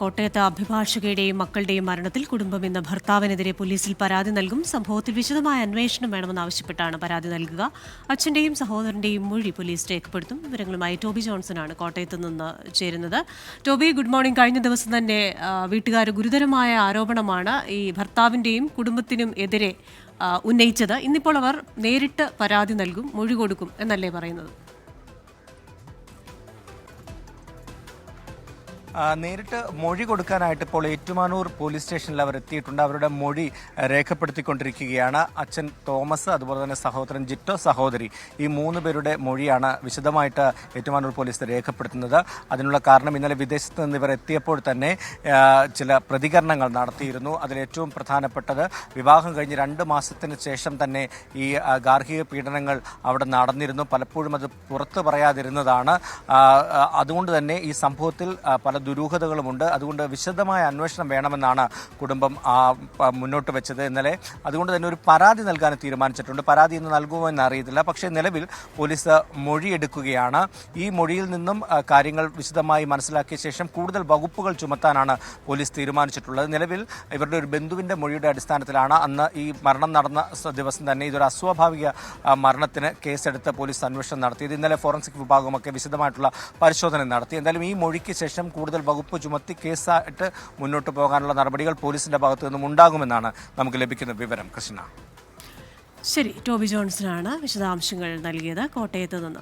കോട്ടയത്ത് അഭിഭാഷകയുടെയും മക്കളുടെയും മരണത്തിൽ കുടുംബം ഇന്ന് ഭർത്താവിനെതിരെ പോലീസിൽ പരാതി നൽകും. സംഭവത്തിൽ വിശദമായ അന്വേഷണം വേണമെന്നാവശ്യപ്പെട്ടാണ് പരാതി നൽകുക. അച്ഛന്റെയും സഹോദരന്റെയും മൊഴി പോലീസ് രേഖപ്പെടുത്തും. വിവരങ്ങളുമായി ടോബി ജോൺസണാണ് കോട്ടയത്ത് നിന്ന് ചേരുന്നത്. Toby good morning. കഴിഞ്ഞ ദിവസം തന്നെ വീട്ടുകാർ ഗുരുതരമായ ആരോപണമാണ് ഈ ഭർത്താവിന്റെയും കുടുംബത്തിനും എതിരെ ഉന്നയിച്ചത്. ഇന്നിപ്പോൾ അവർ നേരിട്ട് പരാതി നൽകും മൊഴി കൊടുക്കും എന്നല്ലേ പറയുന്നത്? നേരിട്ട് മൊഴി കൊടുക്കാനായിട്ട് ഇപ്പോൾ ഏറ്റുമാനൂർ പോലീസ് സ്റ്റേഷനിൽ അവർ എത്തിയിട്ടുണ്ട്. അവരുടെ മൊഴി രേഖപ്പെടുത്തിക്കൊണ്ടിരിക്കുകയാണ്. അച്ഛൻ തോമസ് അതുപോലെ തന്നെ സഹോദരൻ ജിറ്റോ സഹോദരി ഈ മൂന്ന് പേരുടെ മൊഴിയാണ് വിശദമായിട്ട് ഏറ്റുമാനൂർ പോലീസ് രേഖപ്പെടുത്തുന്നത്. അതിനുള്ള കാരണം ഇന്നലെ വിദേശത്ത് നിന്ന് ഇവർ എത്തിയപ്പോൾ തന്നെ ചില പ്രതികരണങ്ങൾ നടത്തിയിരുന്നു. അതിലേറ്റവും പ്രധാനപ്പെട്ടത് വിവാഹം കഴിഞ്ഞ് രണ്ട് മാസത്തിന് ശേഷം തന്നെ ഈ ഗാർഹിക പീഡനങ്ങൾ അവിടെ നടന്നിരുന്നു. പലപ്പോഴും അത് പുറത്തു പറയാതിരുന്നതാണ്. അതുകൊണ്ട് തന്നെ ഈ സംഭവത്തിൽ പല ദുരൂഹതകളുമുണ്ട്. അതുകൊണ്ട് വിശദമായ അന്വേഷണം വേണമെന്നാണ് കുടുംബം മുന്നോട്ട് വെച്ചത്. ഇന്നലെ അതുകൊണ്ട് തന്നെ ഒരു പരാതി നൽകാൻ തീരുമാനിച്ചിട്ടുണ്ട്. പരാതി ഇന്ന് നൽകുമോ എന്ന് അറിയത്തില്ല. പക്ഷേ നിലവിൽ പോലീസ് മൊഴിയെടുക്കുകയാണ്. ഈ മൊഴിയിൽ നിന്നും കാര്യങ്ങൾ വിശദമായി മനസ്സിലാക്കിയ ശേഷം കൂടുതൽ വകുപ്പുകൾ ചുമത്താനാണ് പോലീസ് തീരുമാനിച്ചിട്ടുള്ളത്. നിലവിൽ ഇവരുടെ ഒരു ബന്ധുവിന്റെ മൊഴിയുടെ അടിസ്ഥാനത്തിലാണ് അന്ന് ഈ മരണം നടന്ന ദിവസം തന്നെ ഇതൊരു അസ്വാഭാവിക മരണത്തിന് കേസെടുത്ത് പോലീസ് അന്വേഷണം നടത്തിയത്. ഇന്നലെ ഫോറൻസിക് വിഭാഗമൊക്കെ വിശദമായിട്ടുള്ള പരിശോധന നടത്തി. എന്തായാലും ഈ മൊഴിക്ക് ശേഷം കൂടുതൽ വകുപ്പ് ചുമത്തി കേസായിട്ട് മുന്നോട്ട് പോകാനുള്ള നടപടികൾ പോലീസിന്റെ ഭാഗത്തു നിന്നും ഉണ്ടാകുമെന്നാണ് നമുക്ക് ലഭിക്കുന്ന വിവരം. കൃഷ്ണ. ശരി ടോബി ജോൺസണാണ് വിശദാംശങ്ങൾ നൽകിയത്. കോട്ടയത്ത് നിന്ന്.